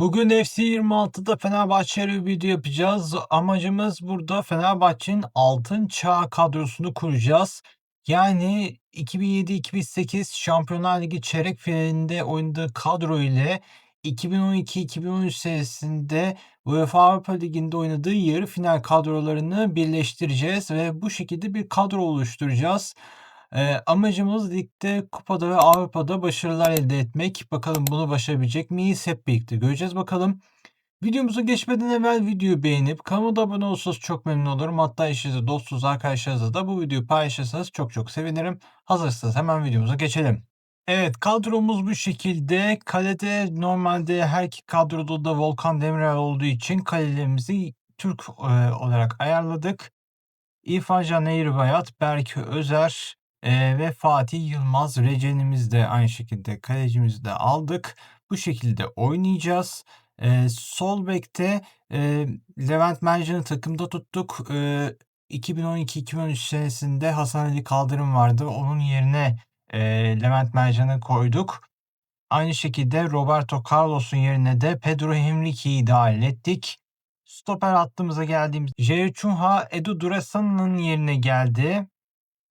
Bugün FC 26'da Fenerbahçe video yapacağız. Amacımız burada Fenerbahçe'nin altın çağ kadrosunu kuracağız. Yani 2007-2008 Şampiyonlar Ligi çeyrek finalinde oynadığı kadro ile 2012-2013 senesinde UEFA Avrupa Ligi'nde oynadığı yarı final kadrolarını birleştireceğiz ve bu şekilde bir kadro oluşturacağız. Eee, amacımız ligde, kupada ve Avrupa'da başarılar elde etmek. Bakalım bunu başarabilecek miyiz? Hep birlikte göreceğiz bakalım. Videomuza geçmeden evvel videoyu beğenip kanalıma da abone olursanız çok memnun olurum. Hatta eşinize, dostunuz, arkadaşlarınızla da bu videoyu paylaşırsanız çok çok sevinirim. Hazırsanız hemen videomuza geçelim. Evet kadromuz bu şekilde. Kalede normalde her iki kadroda da Volkan Demirel olduğu için kalelerimizi Türk e, olarak ayarladık. İrfan Can Eğribayat, Berke Özer, Eee, ve Fatih Yılmaz Recenimiz de aynı şekilde kalecimizi de aldık. Bu şekilde oynayacağız. Eee, sol bekte, eee, Levent Mercan'ı takımda tuttuk. Eee, 2012-2013 senesinde Hasan Ali Kaldırım vardı. Onun yerine, eee, Levent Mercan'ı koyduk. Aynı şekilde Roberto Carlos'un yerine de Pedro Henrique'yi dahil ettik. Stoper hattımıza geldiğimiz Chunha Edu Duresan'ın yerine geldi.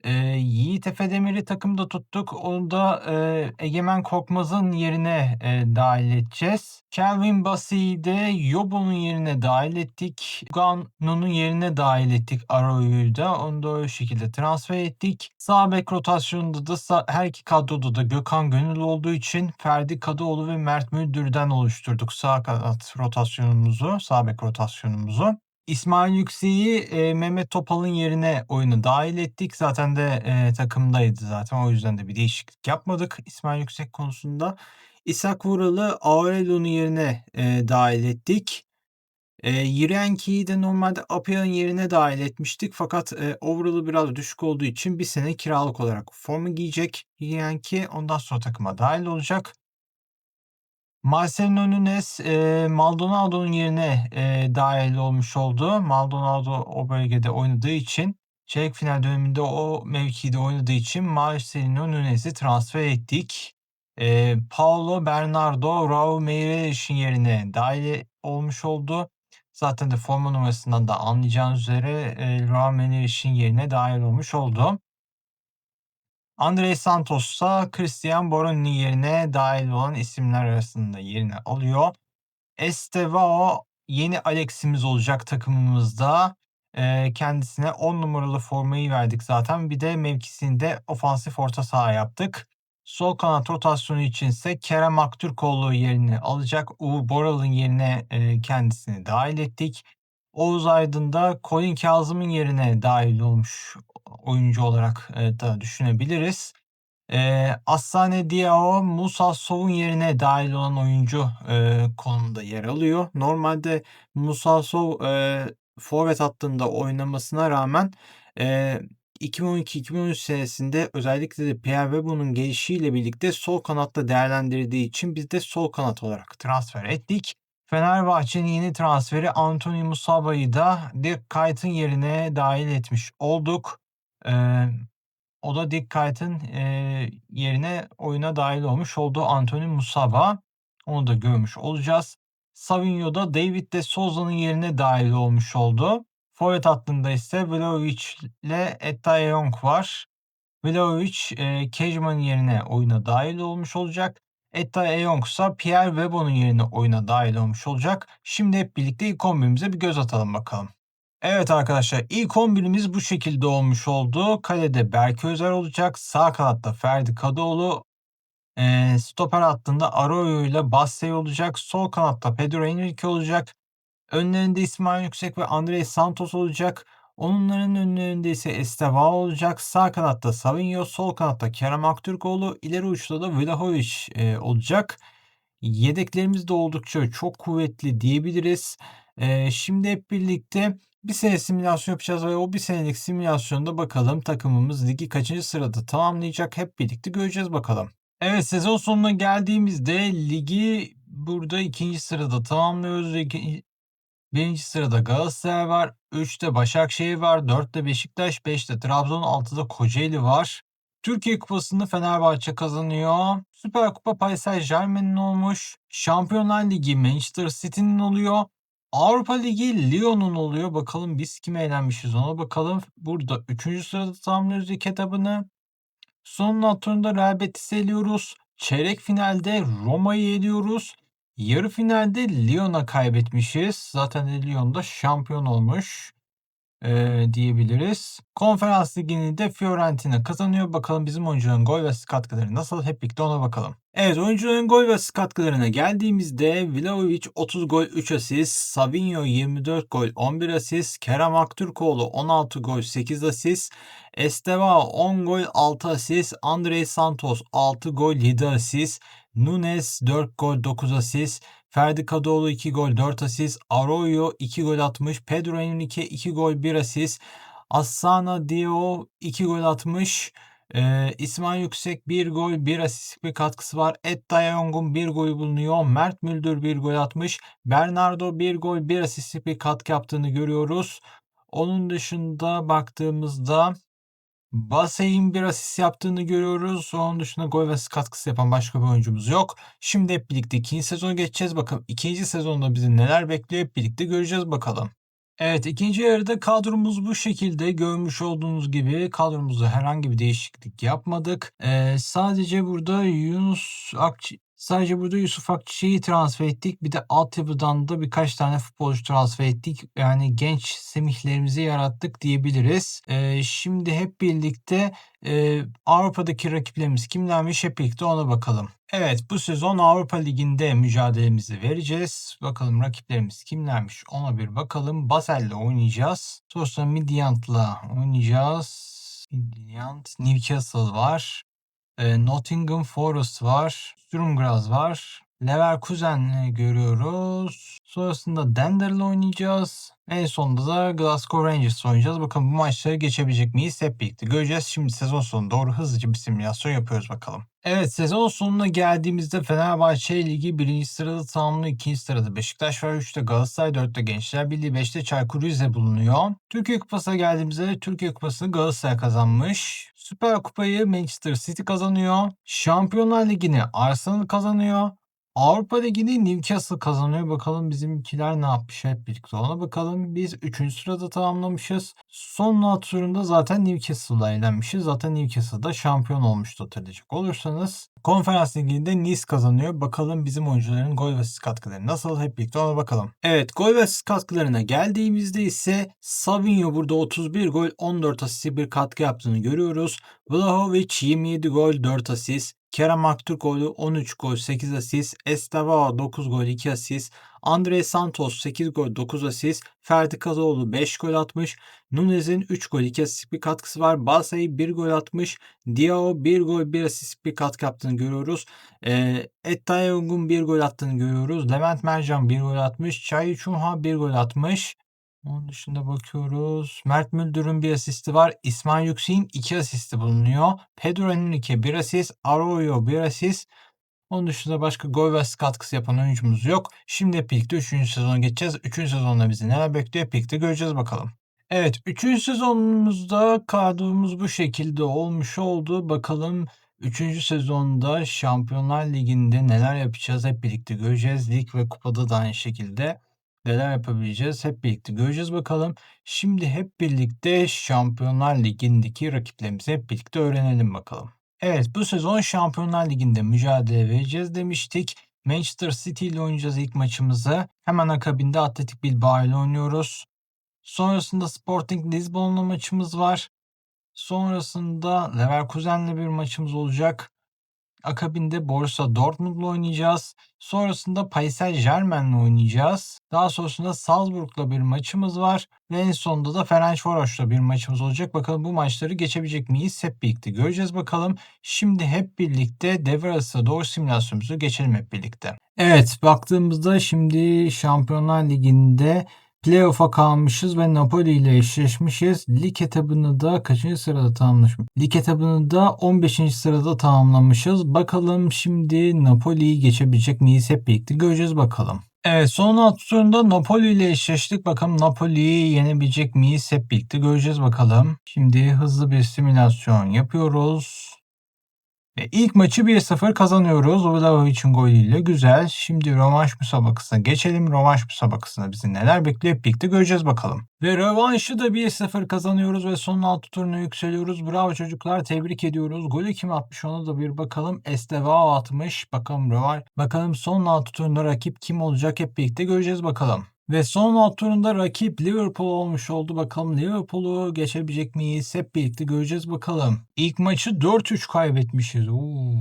Eee, Yiğit Efe Demir'i takımda tuttuk. Onu da, eee, Egemen Korkmaz'ın yerine, eee, dâhil edeceğiz. Kelvin Bassey'i de Yobo'nun yerine dahil ettik. Lugano'nun yerine dahil ettik Arroyo'yu da. Onu da o şekilde transfer ettik. Sağ bek rotasyonunda da her iki kadroda da Gökhan Gönül olduğu için Ferdi Kadıoğlu ve Mert Müldür'den oluşturduk sağ kanat rotasyonumuzu, sağ bek rotasyonumuzu. İsmail Yüksek'i e, Mehmet Topal'ın yerine oyunu dahil ettik. Zaten de e, takımdaydı zaten. O yüzden de bir değişiklik yapmadık İsmail Yüksek konusunda. İshak Vural'ı Aurelio'nun yerine e, dahil ettik. E, Yirenki'yi de normalde Apya'nın yerine dahil etmiştik. Fakat e, overall'ı biraz düşük olduğu için bir sene kiralık olarak formu giyecek Yirenki. Ondan sonra takıma dahil olacak. Marcelino Nunes, eee, Maldonado'nun yerine, eee, dâhil olmuş oldu. Maldonado o bölgede oynadığı için, çeyrek final döneminde o mevkide oynadığı için Marcelino Nunes'i transfer ettik. Eee, Paulo Bernardo Raul Meireles yerine dâhil olmuş oldu. Zaten de forma numarasından da anlayacağınız üzere, eee, Raul Meireles'in yerine dâhil olmuş oldu. Andrey Santos da Christian Boroni yerine dahil olan isimler arasında yerini alıyor. Estevao yeni Alex'imiz olacak takımımızda. Eee, kendisine 10 numaralı formayı verdik zaten. Bir de mevkisinde ofansif orta saha yaptık. Sol kanat rotasyonu içinse Kerem Aktürkoğlu yerini alacak. Uğur Boral'ın yerine eee, kendisini dahil ettik. Oğuz Aydın da Colin Kazım'ın yerine dahil olmuş oyuncu olarak e, da düşünebiliriz. E, Asane Diao, Musa Sov'un yerine dahil olan oyuncu e, konumunda yer alıyor. Normalde Musa Sov e, forvet hattında oynamasına rağmen e, 2012-2013 senesinde özellikle de Pierre Webber'ın gelişiyle birlikte sol kanatta değerlendirdiği için biz de sol kanat olarak transfer ettik. Fenerbahçe'nin yeni transferi Anthony Musaba'yı da Dirk Kuyt'ın yerine dahil etmiş olduk. Eee, o da Dick Kuyt'ın eee, yerine oyuna dahil olmuş olduğu Anthony Musaba. Onu da görmüş olacağız. Savinho'da David de Souza'nın yerine dahil olmuş oldu. Forvet hattında ise Vlahovic ile Etayong var. Vlahovic e, Kejman'ın yerine oyuna dahil olmuş olacak. Etta Eyong ise Pierre Webo'nun yerine oyuna dahil olmuş olacak. Şimdi hep birlikte ilk 11'imize bir göz atalım bakalım. Evet arkadaşlar ilk 11'imiz bu şekilde olmuş oldu. Kalede Berke Özer olacak. Sağ kanatta Ferdi Kadıoğlu. E, stoper hattında Arroyo ile Bassey olacak. Sol kanatta Pedro Henrique olacak. Önlerinde İsmail Yüksek ve Andrei Santos olacak. Onların önlerinde ise Estevao olacak. Sağ kanatta Savinho, sol kanatta Kerem Aktürkoğlu, ileri uçta da Vlahovic e, olacak. Yedeklerimiz de oldukça çok kuvvetli diyebiliriz. E, şimdi hep birlikte bir sene simülasyon yapacağız ve o bir senelik simülasyonda bakalım takımımız ligi kaçıncı sırada tamamlayacak hep birlikte göreceğiz bakalım. Evet sezon sonuna geldiğimizde ligi burada ikinci sırada tamamlıyoruz. Birinci sırada Galatasaray var. Üçte Başakşehir var. Dörtte Beşiktaş. Beşte Trabzon. Altıda Kocaeli var. Türkiye Kupası'nı Fenerbahçe kazanıyor. Süper Kupa Paris Saint-Germain'in olmuş. Şampiyonlar Ligi Manchester City'nin oluyor. Avrupa Ligi Lyon'un oluyor. Bakalım biz kime eğlenmişiz ona bakalım. Burada 3. sırada tamamlıyoruz ilk etabını. Son turunda Real Betis'i eliyoruz. Çeyrek finalde Roma'yı eliyoruz. Yarı finalde Lyon'a kaybetmişiz. Zaten de Lyon'da şampiyon olmuş e, diyebiliriz. Konferans ligini de Fiorentina kazanıyor. Bakalım bizim oyuncuların gol ve katkıları nasıl? Hep birlikte ona bakalım. Evet oyuncuların gol ve katkılarına geldiğimizde Vlahovic 30 gol 3 asist, Savinho 24 gol 11 asist, Kerem Aktürkoğlu 16 gol 8 asist, Estevao 10 gol 6 asist, Andrei Santos 6 gol 7 asist, Nunes 4 gol 9 asist, Ferdi Kadıoğlu 2 gol 4 asist. Arroyo 2 gol atmış. Pedro Henrique 2 gol 1 asist. Asana Dio 2 gol atmış. Ee, İsmail Yüksek 1 gol 1 asist bir katkısı var. Ed Dayong'un 1 golü bulunuyor. Mert Müldür 1 gol atmış. Bernardo 1 gol 1 asist bir katkı yaptığını görüyoruz. Onun dışında baktığımızda Basey'in bir asist yaptığını görüyoruz. Onun dışında gol ve katkısı yapan başka bir oyuncumuz yok. Şimdi hep birlikte ikinci sezona geçeceğiz. Bakalım ikinci sezonda bizi neler bekliyor hep birlikte göreceğiz bakalım. Evet ikinci yarıda kadromuz bu şekilde görmüş olduğunuz gibi kadromuzda herhangi bir değişiklik yapmadık. Ee, sadece burada Yunus Akçı Sadece burada Yusuf Akçı'yı transfer ettik. Bir de altyapıdan da birkaç tane futbolcu transfer ettik. Yani genç semihlerimizi yarattık diyebiliriz. Ee, şimdi hep birlikte e, Avrupa'daki rakiplerimiz kimlermiş hep birlikte ona bakalım. Evet bu sezon Avrupa Ligi'nde mücadelemizi vereceğiz. Bakalım rakiplerimiz kimlermiş ona bir bakalım. Basel'le oynayacağız. Sonra Midyant'la oynayacağız. Midyant, Newcastle var. E, Nottingham Forest var. Sturm Graz var. Leverkusen görüyoruz. Sonrasında Dender'la oynayacağız. En sonunda da Glasgow Rangers oynayacağız. Bakın bu maçları geçebilecek miyiz? Hep birlikte göreceğiz. Şimdi sezon sonu doğru hızlıca bir simülasyon yapıyoruz bakalım. Evet sezon sonuna geldiğimizde Fenerbahçe Ligi 1. sırada tamamlı 2. sırada Beşiktaş var 3'te Galatasaray 4'te Gençler Birliği 5'te Çaykur Rize bulunuyor. Türkiye Kupası'na geldiğimizde Türkiye Kupası'nı Galatasaray kazanmış. Süper Kupayı Manchester City kazanıyor. Şampiyonlar Ligi'ni Arsenal kazanıyor. Avrupa Ligi'ni Newcastle kazanıyor. Bakalım bizimkiler ne yapmış hep birlikte ona bakalım. Biz 3. sırada tamamlamışız. Son alt turunda zaten Newcastle'la eğlenmişiz. Zaten Newcastle'da şampiyon olmuştu hatırlayacak olursanız. Konferans Ligi'nde Nice kazanıyor. Bakalım bizim oyuncuların gol ve asist katkıları nasıl hep birlikte ona bakalım. Evet gol ve asist katkılarına geldiğimizde ise Savinho burada 31 gol 14 asist bir katkı yaptığını görüyoruz. Vlahovic 27 gol 4 asist. Kerem Aktürkoğlu 13 gol 8 asist. Estevao 9 gol 2 asist. Andre Santos 8 gol 9 asist. Ferdi Kadıoğlu 5 gol atmış. Nunez'in 3 gol 2 asist bir katkısı var. Basay 1 gol atmış. Diao 1 gol 1 asist bir katkı yaptığını görüyoruz. E, Ettayong'un 1 gol attığını görüyoruz. Levent Mercan 1 gol atmış. Çay Çumha 1 gol atmış. Onun dışında bakıyoruz. Mert Müldür'ün bir asisti var. İsmail Yüksek'in iki asisti bulunuyor. Pedro Henrique bir asist. Arroyo bir asist. Onun dışında başka gol ve katkısı yapan oyuncumuz yok. Şimdi birlikte 3. sezona geçeceğiz. 3. sezonda bizi neler bekliyor birlikte göreceğiz bakalım. Evet 3. sezonumuzda kadromuz bu şekilde olmuş oldu. Bakalım 3. sezonda Şampiyonlar Ligi'nde neler yapacağız hep birlikte göreceğiz. Lig ve kupada da aynı şekilde neler yapabileceğiz hep birlikte göreceğiz bakalım. Şimdi hep birlikte Şampiyonlar Ligi'ndeki rakiplerimizi hep birlikte öğrenelim bakalım. Evet bu sezon Şampiyonlar Ligi'nde mücadele vereceğiz demiştik. Manchester City ile oynayacağız ilk maçımızı. Hemen akabinde Atletik Bilbao ile oynuyoruz. Sonrasında Sporting Lisbon'la maçımız var. Sonrasında Leverkusen'le bir maçımız olacak. Akabinde Borussia Dortmund'la oynayacağız. Sonrasında Paris Saint-Germain'le oynayacağız. Daha sonrasında Salzburg'la bir maçımız var. Ve en sonunda da Ferencvaros'la bir maçımız olacak. Bakalım bu maçları geçebilecek miyiz? Hep birlikte göreceğiz bakalım. Şimdi hep birlikte devre doğru simülasyonumuzu geçelim hep birlikte. Evet baktığımızda şimdi Şampiyonlar Ligi'nde Playoff'a kalmışız ve Napoli ile eşleşmişiz. Lig etabını da kaçıncı sırada tamamlamışız? Lig etabını da 15. sırada tamamlamışız. Bakalım şimdi Napoli'yi geçebilecek miyiz? Hep birlikte göreceğiz bakalım. Evet, son alt turunda Napoli ile eşleştik. Bakalım Napoli'yi yenebilecek miyiz? Hep birlikte göreceğiz bakalım. Şimdi hızlı bir simülasyon yapıyoruz. Ve ilk maçı 1-0 kazanıyoruz. Vlahovic'in golüyle. Güzel. Şimdi rövanş müsabakasına geçelim. Rövanş müsabakasında bizi neler bekliyor hep birlikte göreceğiz bakalım. Ve rövanşı da 1-0 kazanıyoruz ve son 6 turuna yükseliyoruz. Bravo çocuklar. Tebrik ediyoruz. Golü kim atmış ona da bir bakalım. Estevao atmış. Bakalım rövanş. Bakalım son 6 turunda rakip kim olacak hep birlikte göreceğiz bakalım. Ve son alt turunda rakip Liverpool olmuş oldu. Bakalım Liverpool'u geçebilecek miyiz? Hep birlikte göreceğiz bakalım. İlk maçı 4-3 kaybetmişiz. Oo,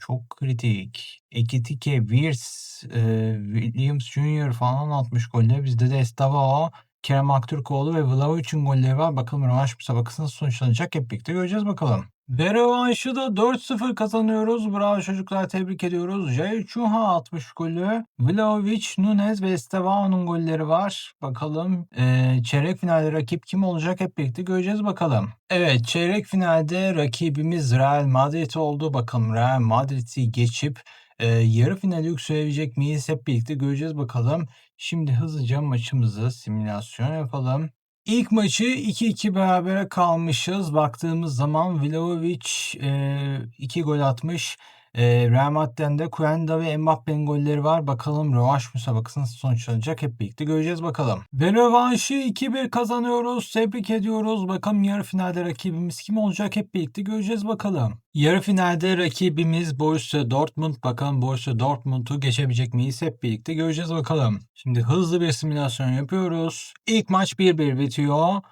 çok kritik. Ekitike, Wirs, e, Williams Jr. falan atmış golle. Bizde de Estevao, Kerem Aktürkoğlu ve Vlahovic'in golleri var. Bakalım rövanş müsabakası nasıl sonuçlanacak? Hep birlikte göreceğiz bakalım. Ve rövanşı da 4-0 kazanıyoruz. Bravo çocuklar tebrik ediyoruz. Jair Çuha atmış golü. Vlahovic, Nunez ve Estebao'nun golleri var. Bakalım e, çeyrek finalde rakip kim olacak hep birlikte göreceğiz bakalım. Evet çeyrek finalde rakibimiz Real Madrid oldu. Bakalım Real Madrid'i geçip e, yarı finale yükselebilecek miyiz hep birlikte göreceğiz bakalım. Şimdi hızlıca maçımızı simülasyon yapalım. İlk maçı 2-2 berabere kalmışız. Baktığımız zaman Vlahovic 2 gol atmış. E, Real Madrid'den de Kuenda ve Mbappe'nin golleri var. Bakalım rövanş müsabakası nasıl sonuçlanacak hep birlikte göreceğiz bakalım. Ve rövanşı 2-1 kazanıyoruz. Tebrik ediyoruz. Bakalım yarı finalde rakibimiz kim olacak hep birlikte göreceğiz bakalım. Yarı finalde rakibimiz Borussia Dortmund. Bakalım Borussia Dortmund'u geçebilecek miyiz hep birlikte göreceğiz bakalım. Şimdi hızlı bir simülasyon yapıyoruz. İlk maç 1-1 bitiyor.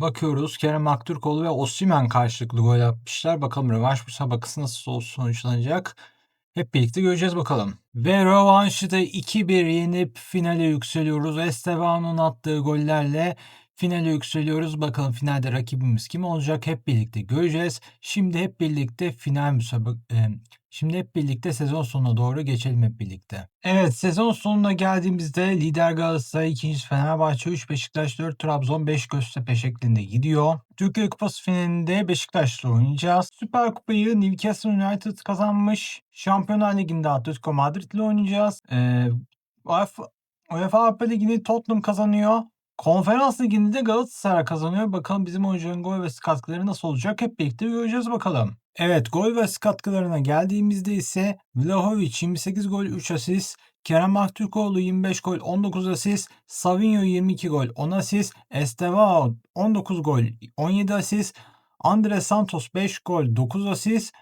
Bakıyoruz Kerem Aktürkoğlu ve Osimhen karşılıklı gol atmışlar. Bakalım rövanş müsabakası nasıl sonuçlanacak. Hep birlikte göreceğiz bakalım. Ve rövanşı da 2-1 yenip finale yükseliyoruz. Esteban'ın attığı gollerle finale yükseliyoruz. Bakalım finalde rakibimiz kim olacak hep birlikte göreceğiz. Şimdi hep birlikte final müsabak e, Şimdi hep birlikte sezon sonuna doğru geçelim hep birlikte. Evet sezon sonuna geldiğimizde lider Galatasaray, ikinci Fenerbahçe, 3 Beşiktaş, 4 Trabzon, 5 Göztepe şeklinde gidiyor. Türkiye Kupası finalinde Beşiktaş'la oynayacağız. Süper Kupayı Newcastle United kazanmış. Şampiyonlar Ligi'nde Atletico Madrid ile oynayacağız. Ee, UEFA Avrupa Ligi'ni Tottenham kazanıyor. Konferans Ligi'nde de Galatasaray kazanıyor. Bakalım bizim oyuncuların gol ve katkıları nasıl olacak? Hep birlikte göreceğiz bakalım. Evet gol ve katkılarına geldiğimizde ise Vlahovic 28 gol 3 asist, Kerem Aktürkoğlu 25 gol 19 asist, Savinho 22 gol 10 asist, Estevao 19 gol 17 asist, Andre Santos 5 gol 9 asist,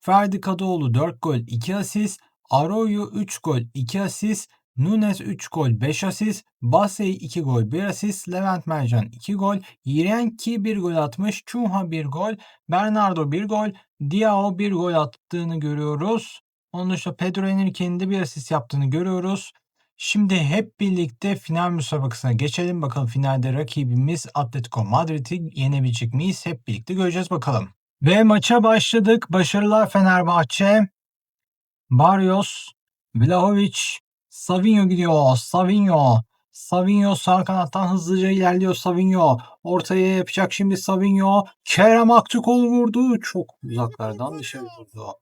Ferdi Kadıoğlu 4 gol 2 asist, Arroyo 3 gol 2 asist, Nunes 3 gol 5 asist, Basey 2 gol 1 asist, Levent Mercan 2 gol, Yirenki 1 gol atmış, Çuha 1 gol, Bernardo 1 gol, Diao 1 gol attığını görüyoruz. Onun dışında Pedro Henrique'nin de bir asist yaptığını görüyoruz. Şimdi hep birlikte final müsabakasına geçelim. Bakalım finalde rakibimiz Atletico Madrid'i yenebilecek miyiz? Hep birlikte göreceğiz bakalım. Ve maça başladık. Başarılar Fenerbahçe. Barrios, Vlahovic, Savinho gidiyor. Savinho. Savinho sağ kanattan hızlıca ilerliyor Savinho. Ortaya yapacak şimdi Savinho. Kerem Aktürkoğlu vurdu. Çok uzaklardan dışarı vurdu.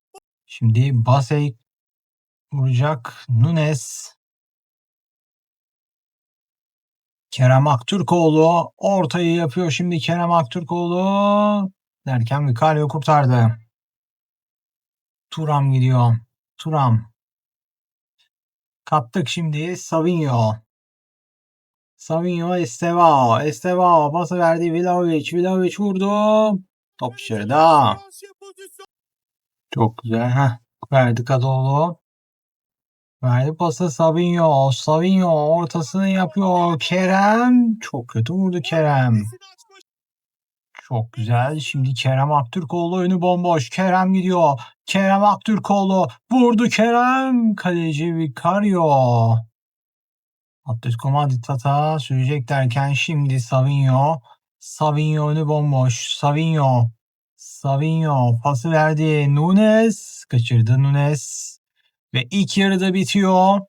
Şimdi Basey vuracak. Nunes. Kerem Aktürkoğlu ortayı yapıyor şimdi Kerem Aktürkoğlu derken Vicario kurtardı. Turam gidiyor. Turam. Kaptık şimdi Savinho. Savinho Estevao. Estevao pası verdi Vlahovic. Vlahovic vurdu. Top dışarıda. Çok güzel. Heh. Verdi Kadıoğlu. Verdi pası Savinho. Savinho ortasını yapıyor. Kerem. Çok kötü vurdu Kerem. Çok güzel. Şimdi Kerem Aktürkoğlu önü bomboş. Kerem gidiyor. Kerem Aktürkoğlu vurdu Kerem. Kaleci Vicario. Atletico Madrid hata sürecek derken şimdi Savinho. Savinho önü bomboş. Savinho. Savinho pası verdi. Nunes. Kaçırdı Nunes. Ve ilk yarıda bitiyor.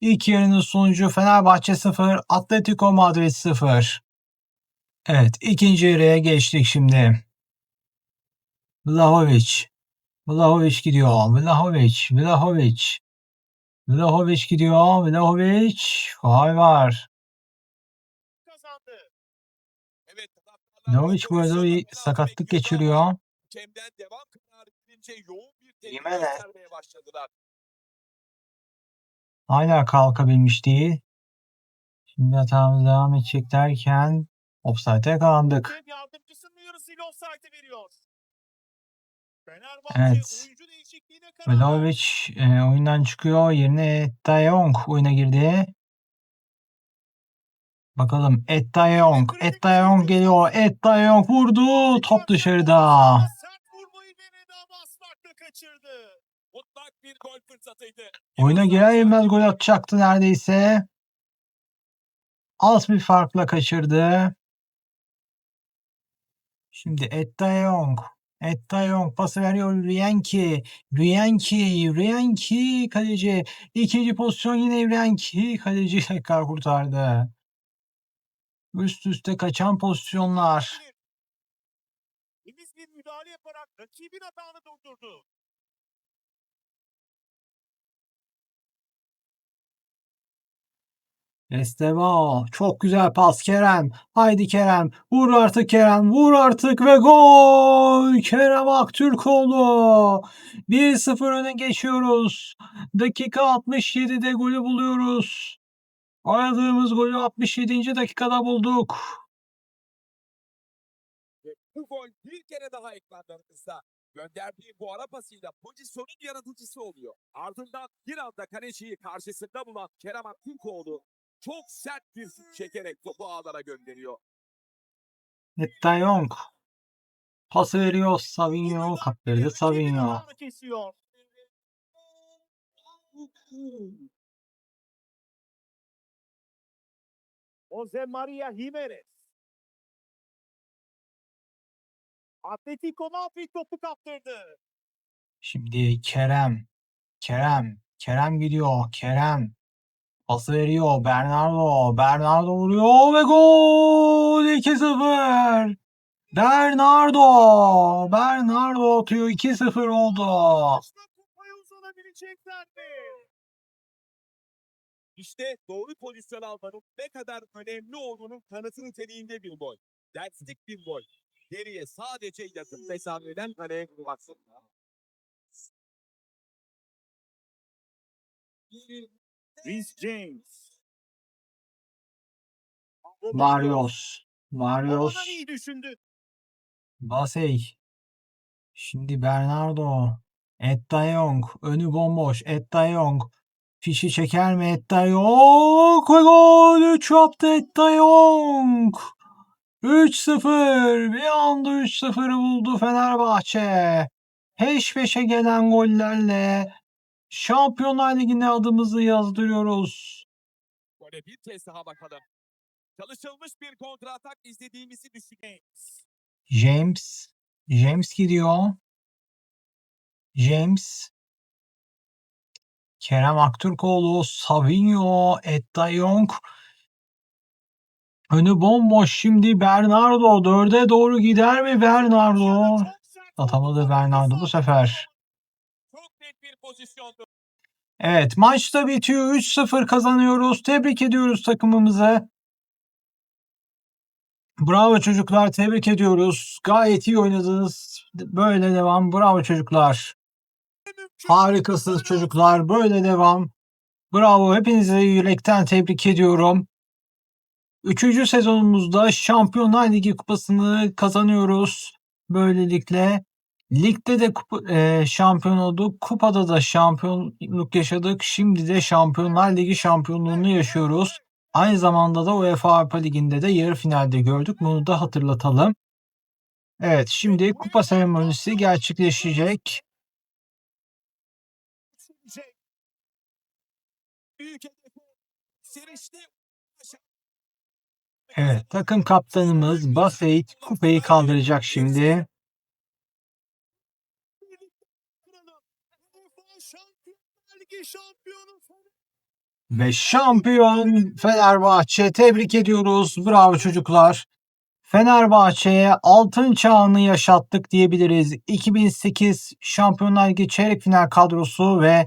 İlk yarının sonucu Fenerbahçe 0, Atletico Madrid 0. Evet ikinci yarıya geçtik şimdi. Vlahovic. Vlahovic gidiyor. Vlahovic. Vlahovic. Vlahovic gidiyor. Vlahovic. Faul var. Vlahovic bu arada bir sakatlık geçiriyor. Hakemden devam kararı gelince yoğun bir tepki Jimenez. göstermeye başladılar. Hala kalkabilmiş değil. Şimdi hatamız devam edecek derken offside'e yakalandık. Hakem yardımcısının uyarısıyla offside'e veriyor. Fenerbahçe Evet. oyuncu değişikliğine karar verdi. Vlahovic e, oyundan çıkıyor. Yerine De Jong oyuna girdi. Bakalım Et De Jong. Et De Jong geliyor. Et De Jong vurdu. Top dışarıda. Sert vurmayı denedi ama asfaltla kaçırdı. Mutlak bir gol fırsatıydı. Oyuna girer girmez gol atacaktı neredeyse. Az bir farkla kaçırdı. Şimdi De Jong pası veriyor Ryenki. Ryenki. Ryenki kaleci. İkinci pozisyon yine Ryenki. Kaleci tekrar kurtardı. Üst üste kaçan pozisyonlar. Temiz bir müdahale yaparak rakibin hatanı durdurdu. Estevao. Çok güzel pas Kerem. Haydi Kerem. Vur artık Kerem. Vur artık ve gol. Kerem Aktürkoğlu. 1-0 öne geçiyoruz. Dakika 67'de golü buluyoruz. Aradığımız golü 67. dakikada bulduk. Bu gol bir kere daha ekranlarımızda. Gönderdiği bu ara pasıyla pozisyonun yaratıcısı oluyor. Ardından bir anda kaleciyi karşısında bulan Kerem Aktürkoğlu çok sert bir çekerek topu ağlara gönderiyor. De Jong. Pası veriyor Savinho. Kaptırdı Savinho. Kesiyor. Jose Maria Jimenez. Atletico Madrid topu kaptırdı. Şimdi Kerem. Kerem. Kerem gidiyor. Kerem. Pası veriyor. Bernardo. Bernardo vuruyor ve gol 2-0. Bernardo. Bernardo atıyor. 2-0 oldu. İşte doğru pozisyon almanın ne kadar önemli olduğunun kanıtı niteliğinde bir gol. Derslik bir gol. Geriye sadece yakın mesafeden kaleye baksın. Reece James. Barrios. Oradan iyi düşündü. Basey. Şimdi Bernardo. Et De Jong. Önü bomboş. Et De Jong. Fişi çeker mi Et De Jong? Ve gol 3 yaptı Et De Jong. 3-0. Bir anda 3-0'ı buldu Fenerbahçe. Peş peşe gelen gollerle Şampiyonlar Ligi'ne adımızı yazdırıyoruz. Gole bir kez daha bakalım. Çalışılmış bir kontra atak izlediğimizi düşüneyiz. James. James gidiyor. James. Kerem Aktürkoğlu, Savinho, Et De Jong. Önü bomboş şimdi Bernardo. Dörde doğru gider mi Bernardo? Atamadı. Bernardo bu sefer. Pozisyondu. Evet maç da bitiyor. 3-0 kazanıyoruz. Tebrik ediyoruz takımımızı. Bravo çocuklar. Tebrik ediyoruz. Gayet iyi oynadınız. Böyle devam. Bravo çocuklar. Harikasınız çocuklar. Böyle devam. Bravo. Hepinizi yürekten tebrik ediyorum. Üçüncü sezonumuzda Şampiyonlar Ligi kupasını kazanıyoruz. Böylelikle ligde de kupa, e, şampiyon olduk. Kupada da şampiyonluk yaşadık. Şimdi de Şampiyonlar Ligi şampiyonluğunu yaşıyoruz. Aynı zamanda da UEFA Avrupa Ligi'nde de yarı finalde gördük. Bunu da hatırlatalım. Evet şimdi kupa seremonisi gerçekleşecek. Evet takım kaptanımız Baseit kupayı kaldıracak şimdi. birlikte kuralım. UEFA Şampiyonlar Ligi şampiyonu Ve şampiyon Fenerbahçe tebrik ediyoruz. Bravo çocuklar. Fenerbahçe'ye altın çağını yaşattık diyebiliriz. 2008 Şampiyonlar Ligi çeyrek final kadrosu ve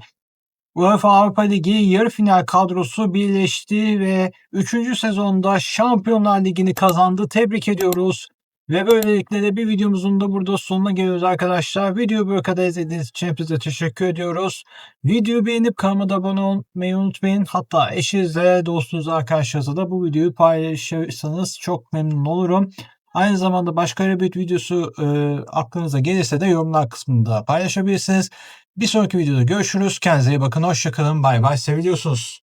UEFA Avrupa Ligi yarı final kadrosu birleşti ve 3. sezonda Şampiyonlar Ligi'ni kazandı. Tebrik ediyoruz. Ve böylelikle de bir videomuzun da burada sonuna geliyoruz arkadaşlar. Videoyu buraya kadar izlediğiniz için hepinize teşekkür ediyoruz. Videoyu beğenip kanalıma abone olmayı unutmayın. Hatta eşinizle, dostunuzla, arkadaşlarınızla da bu videoyu paylaşırsanız çok memnun olurum. Aynı zamanda başka bir videosu e, aklınıza gelirse de yorumlar kısmında paylaşabilirsiniz. Bir sonraki videoda görüşürüz. Kendinize iyi bakın. Hoşçakalın. Bay bay. Seviliyorsunuz.